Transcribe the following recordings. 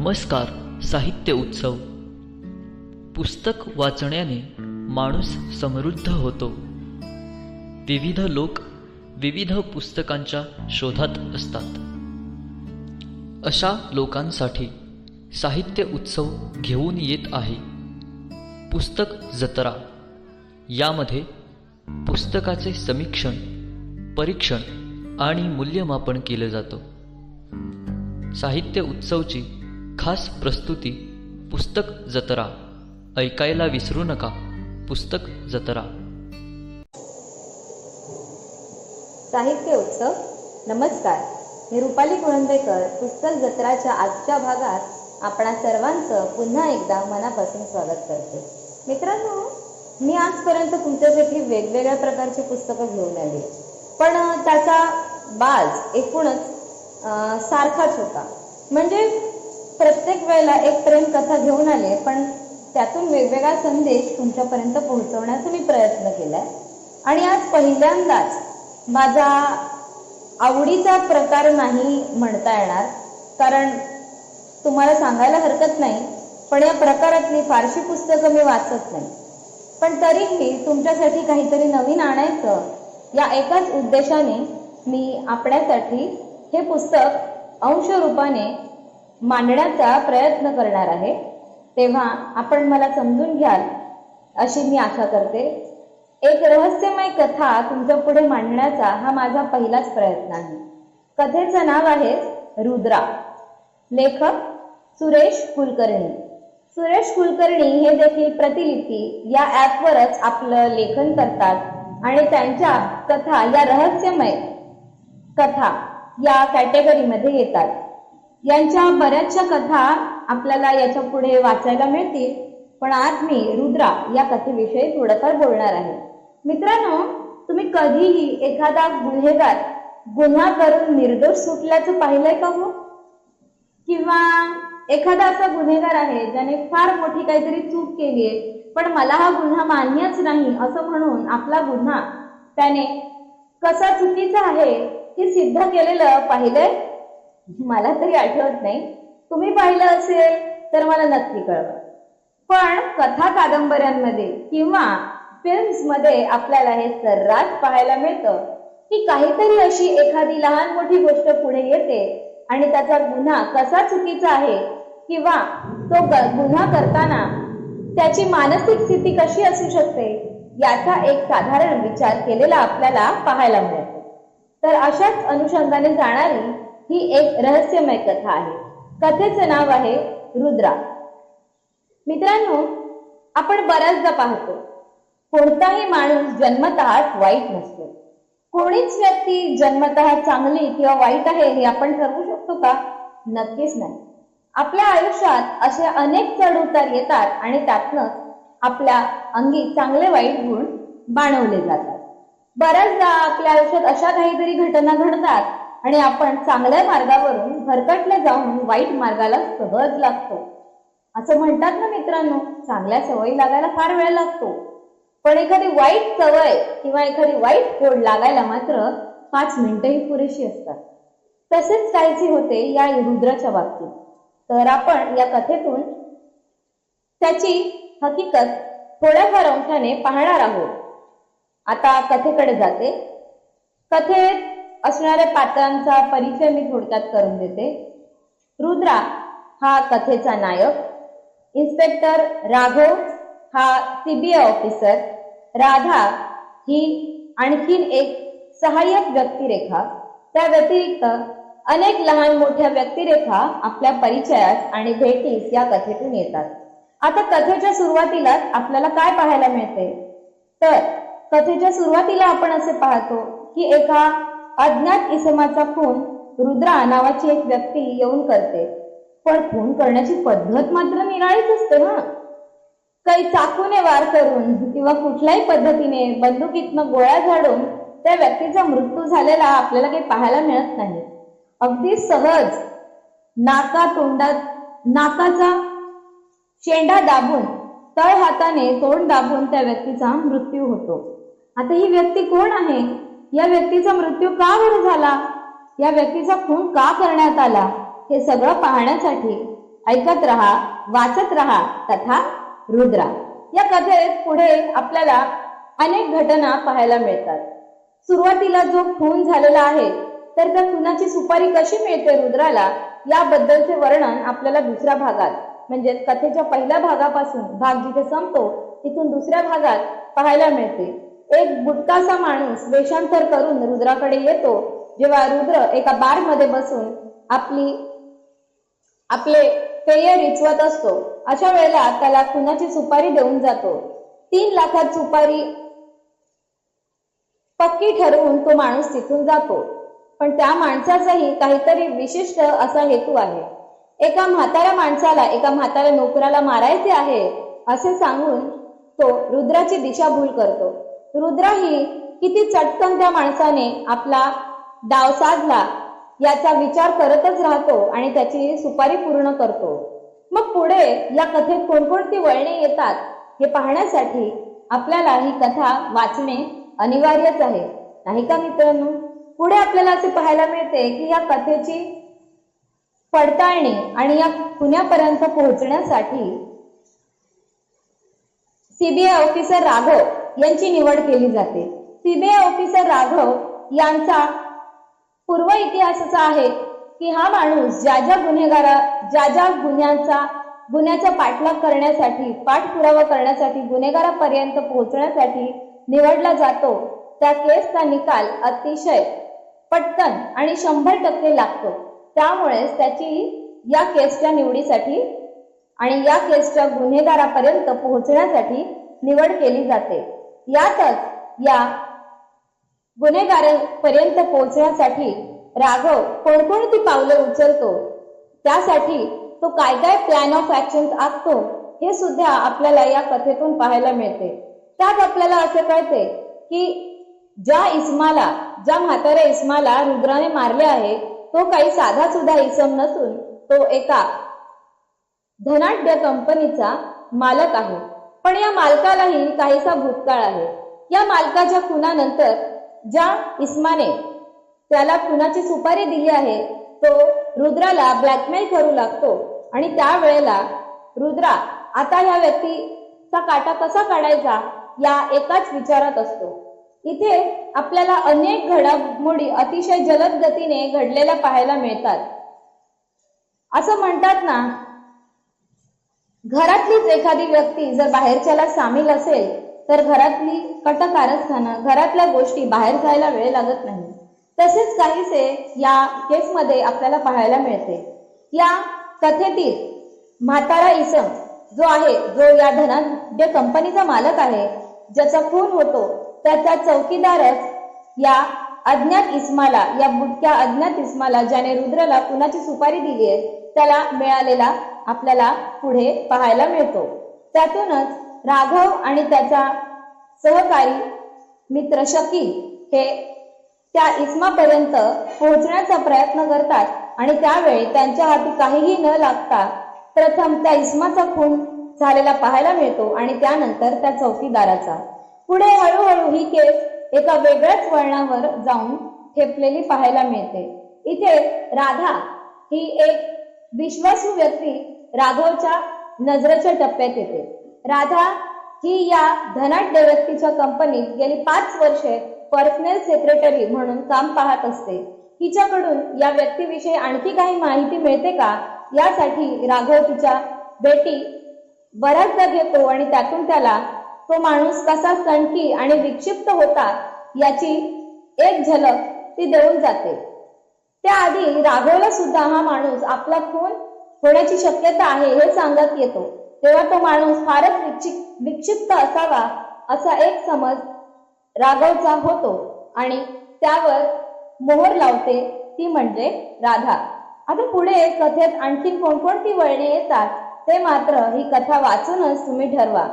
नमस्कार साहित्य उत्सव. पुस्तक वाचण्याने माणूस समृद्ध होतो. विविध लोक विविध पुस्तकांच्या शोधात असतात. अशा लोकांसाठी साहित्य उत्सव घेऊन येत आहे. पुस्तक जत्रा. यामध्ये पुस्तकाचे समीक्षण परीक्षण आणि मूल्यमापन केलं जातं. साहित्य उत्सवची खास प्रस्तुती पुस्तक जत्रा. ऐकायला विसरू नका. पुस्तक जत्रा. साहित्य उत्सव नमस्कार. मी रुपाली कुळंबेकर पुस्तक जत्राच्या आजच्या भागात आपणा सर्वांचं पुन्हा एकदा मनापासून स्वागत करते. मित्रांनो मी आजपर्यंत तुमच्यासाठी वेगवेगळ्या प्रकारची पुस्तकं घेऊन आली. पण त्याचा बाज एकूणच सारखाच होता. म्हणजे प्रत्येक वेळेला एक प्रेम कथा घेऊन आले पण त्यातून वेगवेगळा संदेश तुमच्यापर्यंत पोहोचवण्याचा मी प्रयत्न केलाय. आणि आज पहिल्यांदाच माझा आवडीचा प्रकार नाही म्हणता येणार कारण तुम्हाला सांगायला हरकत नाही पण या प्रकारातली फारशी पुस्तकं मी वाचत नाही. पण तरीही तुमच्यासाठी काहीतरी नवीन आणायचं या एकाच उद्देशाने मी आपल्यासाठी हे पुस्तक अंशरूपाने मांडण्याचा प्रयत्न करणार आहे. तेव्हा आपण मला समजून घ्याल अशी मी आशा करते. एक रहस्यमय कथा तुमच्यापुढे मांडण्याचा हा माझा पहिलाच प्रयत्न आहे. कथेचं नाव आहे रुद्रा. लेखक सुरेश कुलकर्णी. सुरेश कुलकर्णी हे देखील प्रतिलिपी या ॲपवरच आपलं लेखन करतात आणि त्यांच्या कथा या रहस्यमय कथा या कॅटेगरीमध्ये येतात. यांच्या बऱ्याचशा कथा आपल्याला याच्यापुढे वाचायला मिळतील. पण आज मी रुद्रा या कथेविषयी थोडंफार बोलणार आहे. मित्रांनो तुम्ही कधीही एखादा गुन्हेगार गुन्हा करून निर्दोष सुटल्याचं पाहिलंय का हो? किंवा एखादा असा गुन्हेगार आहे ज्याने फार मोठी काहीतरी चूक केली आहे पण मला हा गुन्हा मान्यच नाही असं म्हणून आपला गुन्हा त्याने कसा चुकीचा आहे हे सिद्ध केलेलं पाहिलंय? मला तरी आठवत नाही. तुम्ही पाहिलं असेल तर मला नक्की कळवा. पण कथा कादंबऱ्यांमध्ये किंवा फिल्म्समध्ये आपल्याला हे सर्रास पाहायला मिळतं. की काहीतरी अशी एखादी लहान मोठी गोष्ट पुढे येते आणि त्याचा गुन्हा कसा चुकीचा आहे किंवा तो गुन्हा करताना त्याची मानसिक स्थिती कशी असू शकते याचा एक साधारण विचार केलेला आपल्याला पाहायला मिळतो. तर अशाच अनुषंगाने जाणारी ही एक रहस्यमय कथा आहे. कथेचं नाव आहे रुद्रा. मित्रांनो आपण बऱ्याचदा पाहतो कोणताही माणूस जन्मतःच वाईट नसतो. कोणीच व्यक्ती जन्मतः चांगली किंवा वाईट आहे हे आपण ठरवू शकतो का? नक्कीच नाही. आपल्या आयुष्यात असे अनेक चढ उतार येतात आणि त्यातनंच आपल्या अंगी चांगले वाईट गुण बाणवले जातात. बऱ्याचदा आपल्या आयुष्यात अशा काहीतरी घटना घडतात आणि आपण चांगल्या मार्गावरून भरकटले जाऊन वाईट मार्गाला सहज लागतो. असं म्हणतात ना मित्रांनो चांगल्या सवयी लागायला फार वेळ लागतो. पण एखादी वाईट सवय किंवा एखादी वाईट फोड लागायला मात्र पाच मिनिटंही पुरेशी असतात. तसेच काहीचे होते या रुद्राच्या बाबतीत. तर आपण या कथेतून त्याची हकीकत थोड्याफार अंशाने पाहणार आहोत. आता कथेकडे जाते. कथेत असणाऱ्या पात्रांचा परिचय मी थोडक्यात करून देते. रुद्रा हा कथेचा नायक. इन्स्पेक्टर राघव हा सीबीआय ऑफिसर. राधा ही आणखीन एक सहाय्यक व्यक्तिरेखा. त्या व्यतिरिक्त अनेक लहान मोठ्या व्यक्तिरेखा आपल्या परिचयास आणि भेटीस या कथेतून येतात. आता कथेच्या सुरुवातीलाच आपल्याला काय पाहायला मिळते? तर कथेच्या सुरुवातीला आपण असे पाहतो की एका अज्ञात इसमाचा खून रुद्रा नावाची एक व्यक्ती येऊन करते. पण खून करण्याची पद्धत मात्र निराळीच असते ना. काही चाकूने वार करून किंवा कुठल्याही पद्धतीने बंदुकीतनं गोळ्या झाडून त्या व्यक्तीचा मृत्यू झालेला आपल्याला काही पाहायला मिळत नाही. अगदी सहज नाका तोंडात नाकाचा शेंडा दाबून तळ हाताने तोंड दाबून त्या व्यक्तीचा मृत्यू होतो. आता ही व्यक्ती कोण आहे? या व्यक्तीचा मृत्यू का बरं झाला? या व्यक्तीचा खून का करण्यात आला? हे सगळं पाहण्यासाठी ऐकत रहा वाचत रहा तथा रुद्रा या कथेत पुढे आपल्याला अनेक घटना पाहायला मिळतात. सुरुवातीला जो खून झालेला आहे तर त्या खुनाची सुपारी कशी मिळते रुद्राला याबद्दलचे वर्णन आपल्याला दुसऱ्या भागात म्हणजे कथेच्या पहिल्या भागापासून भाग जिथे संपतो तिथून दुसऱ्या भागात पाहायला मिळते. एक बुटकासा माणूस वेषांतर करून रुद्राकडे येतो जेव्हा रुद्र एका बारमध्ये बसून आपली आपले पेय रिचवत असतो. अशा वेळेला त्याला खुनाची सुपारी देऊन जातो? तीन लाखात सुपारी पक्की ठरवून तो माणूस तिथून जातो. पण त्या माणसाचाही काहीतरी विशिष्ट असा हेतू आहे. एका म्हाताऱ्या माणसाला एका म्हाताऱ्या नोकराला मारायचे आहे असे सांगून तो रुद्राची दिशाभूल करतो. रुद्राही किती चटकन त्या माणसाने आपला डाव साधला याचा विचार करतच राहतो आणि त्याची सुपारी पूर्ण करतो. मग पुढे या कथेत कोणकोणती वळणे येतात हे पाहण्यासाठी आपल्याला ही कथा वाचणे अनिवार्यच आहे. नाही का मित्रांनो? पुढे आपल्याला असे पाहायला मिळते की या कथेची पडताळणी आणि या पुण्यापर्यंत पोहोचण्यासाठी सीबीआय ऑफिसर राघव यांची निवड केली जाते. सीबीआय ऑफिसर राघव यांचा पूर्व इतिहास असा आहे की हा माणूस ज्या ज्या गुन्हेगारा ज्या ज्या गुन्ह्यांचा गुन्ह्याचा पाठलाग करण्यासाठी पाठपुरावा करण्यासाठी गुन्हेगारापर्यंत पोहोचण्यासाठी निवडला जातो त्या केसचा निकाल अतिशय पटकन आणि शंभर टक्के लागतो. त्यामुळेच त्याची या केसच्या निवडीसाठी आणि या केसच्या गुन्हेगारापर्यंत पोहोचण्यासाठी निवड केली जाते. यातच या गुन्हेगारांपर्यंत पोहोचण्यासाठी राघव कोणकोणती पावलं उचलतो? त्यासाठी तो काय काय प्लॅन ऑफ ऍक्शन आखतो? हे सुद्धा आपल्याला या कथेतून पाहायला मिळते. त्यात आपल्याला असे कळते की ज्या इस्माला ज्या म्हाताऱ्या इस्माला रुद्राने मारले आहे तो काही साधा सुद्धा इसम नसून तो एका धनाढ्य कंपनीचा मालक आहे. पण या मालकालाही काहीसा भूतकाळ आहे. या मालकाच्या खुनानंतर ज्या इस्माने त्याला खुनाची सुपारी दिली आहे तो रुद्राला ब्लॅकमेल करू लागतो आणि त्यावेळेला रुद्रा आता या व्यक्तीचा काटा कसा काढायचा या एकाच विचारात असतो. इथे आपल्याला अनेक घडामोडी अतिशय जलद गतीने घडलेल्या पाहायला मिळतात. असं म्हणतात ना घरातलीच एखादी व्यक्ती जर बाहेरच्याला सामील असेल तर घरातली कटकारस्थानं घरातल्या गोष्टी बाहेर जायला वेळ लागत नाही. तसेच काहीसे या केसमध्ये आपल्याला पाहायला मिळते. या कथेतील म्हातारा इसम जो आहे जो या धनाढ्य कंपनीचा मालक आहे ज्याचा खून होतो त्याचा चौकीदारच या अज्ञात इस्माला या बुटक्या अज्ञात इस्माला ज्याने रुद्रला कुणाची सुपारी दिली आहे त्याला मिळालेला आपल्याला पुढे पाहायला मिळतो. त्यातूनच राघव आणि त्याचा सहकारी मित्र शकील हे त्या इस्मापर्यंत पोहोचण्याचा प्रयत्न करतात आणि त्यावेळी त्यांच्या हाती काहीही न लागता प्रथम त्या इस्माचा खून झालेला पाहायला मिळतो आणि त्यानंतर त्या चौकीदाराचा. पुढे हळूहळू ही केस एका वेगळ्याच वळणावर जाऊन ठेपलेली पाहायला मिळते. इथे राधा ही एक विश्वासू व्यक्ती राघवच्या नजरेच्या टप्प्यात येते. राधा ही या धनाढ्य व्यक्तीच्या कंपनीत गेली पाच वर्षे पर्सनल सेक्रेटरी म्हणून काम पाहत असते. हिच्याकडून या व्यक्तीविषयी आणखी काही माहिती मिळते का? यासाठी राघव तिच्या भेटी बऱ्याचदा घेतो आणि त्यातून त्याला तो माणूस कसा सणकी आणि विक्षिप्त होता याची एक झलक ती देऊन जाते. त्याआधी राघवला सुद्धा हा माणूस आपला खून होण्याची शक्यता आहे हे सांगत येतो. तेव्हा तो माणूस फारच विक्षिप्त असावा असा एक समज राघवचा होतो आणि त्यावर मोहर लावते. ती म्हणजे राधा. आता पुढे कथेत आणखी कोणकोणती वळणे येतात ते मात्र ही कथा वाचूनच तुम्ही ठरवा.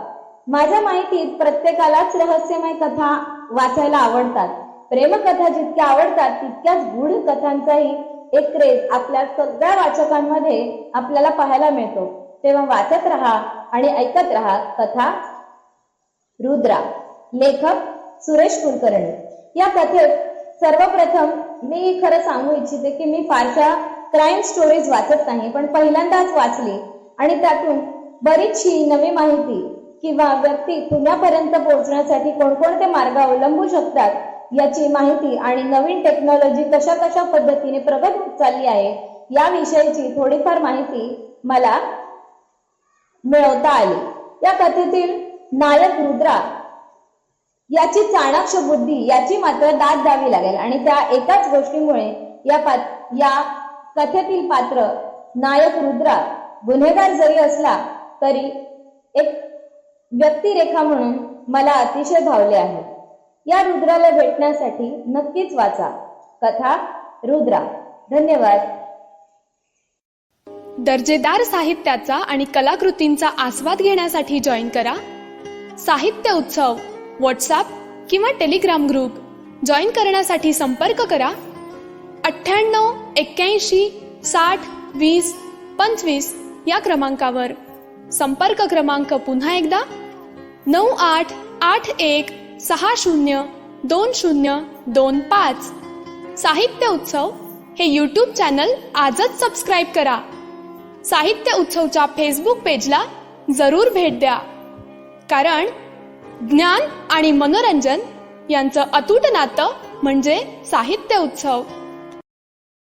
माझ्या माहितीत प्रत्येकालाच रहस्यमय कथा वाचायला आवडतात. प्रेमकथा जितक्या आवडतात तितक्याच गूढ कथांचाही एक क्रेज आपल्या सगळ्या वाचकांमध्ये आपल्याला पाहायला मिळतो. तेव्हा वाचत राहा आणि ऐकत राहा कथा रुद्रा लेखक सुरेश कुलकर्णी. या कथेत सर्वप्रथम मी खरं सांगू इच्छिते की मी फारशा क्राईम स्टोरीज वाचत नाही पण पहिल्यांदाच वाचली. आणि त्यातून बरीचशी नवी माहिती किंवा व्यक्ती पुण्यापर्यंत पोहोचण्यासाठी कोणकोणते मार्ग अवलंबू शकतात याची माहिती आणि नवीन टेक्नॉलॉजी कशा कशा पद्धतीने प्रगत होत चालली आहे याविषयीची थोडीफार माहिती मला मिळवता आली. या कथेतील नायक रुद्रा याची चाणाक्ष बुद्धी याची मात्र दाद द्यावी लागेल आणि त्या एकाच गोष्टीमुळे या पात या कथेतील पात्र नायक रुद्रा गुन्हेगार जरी असला तरी एक व्यक्तिरेखा म्हणून मला अतिशय भावले आहे. या रुद्राला भेटण्यासाठी नक्कीच वाचा. कथा रुद्रा. धन्यवाद. दर्जेदार साहित्याचा आणि कलाकृतींचा आस्वाद घेण्यासाठी जॉईन करा. साहित्य उत्सव व्हॉट्सअप किंवा टेलिग्राम ग्रुप. जॉईन करण्यासाठी संपर्क करा. अठ्ठ्याण्णव एक्क्याऐंशी साठ वीस पंचवीस या क्रमांकावर. संपर्क क्रमांक पुन्हा एकदा. नऊ आठ आठ एक सहा शून्य दोन शून्य दोन पाच साहित्य उत्सव हे यूट्यूब चॅनल आजच सबस्क्राईब करा. साहित्य उत्सवच्या फेसबुक पेजला जरूर भेट द्या. कारण ज्ञान आणि मनोरंजन यांचं अतूट नातं म्हणजे साहित्य उत्सव.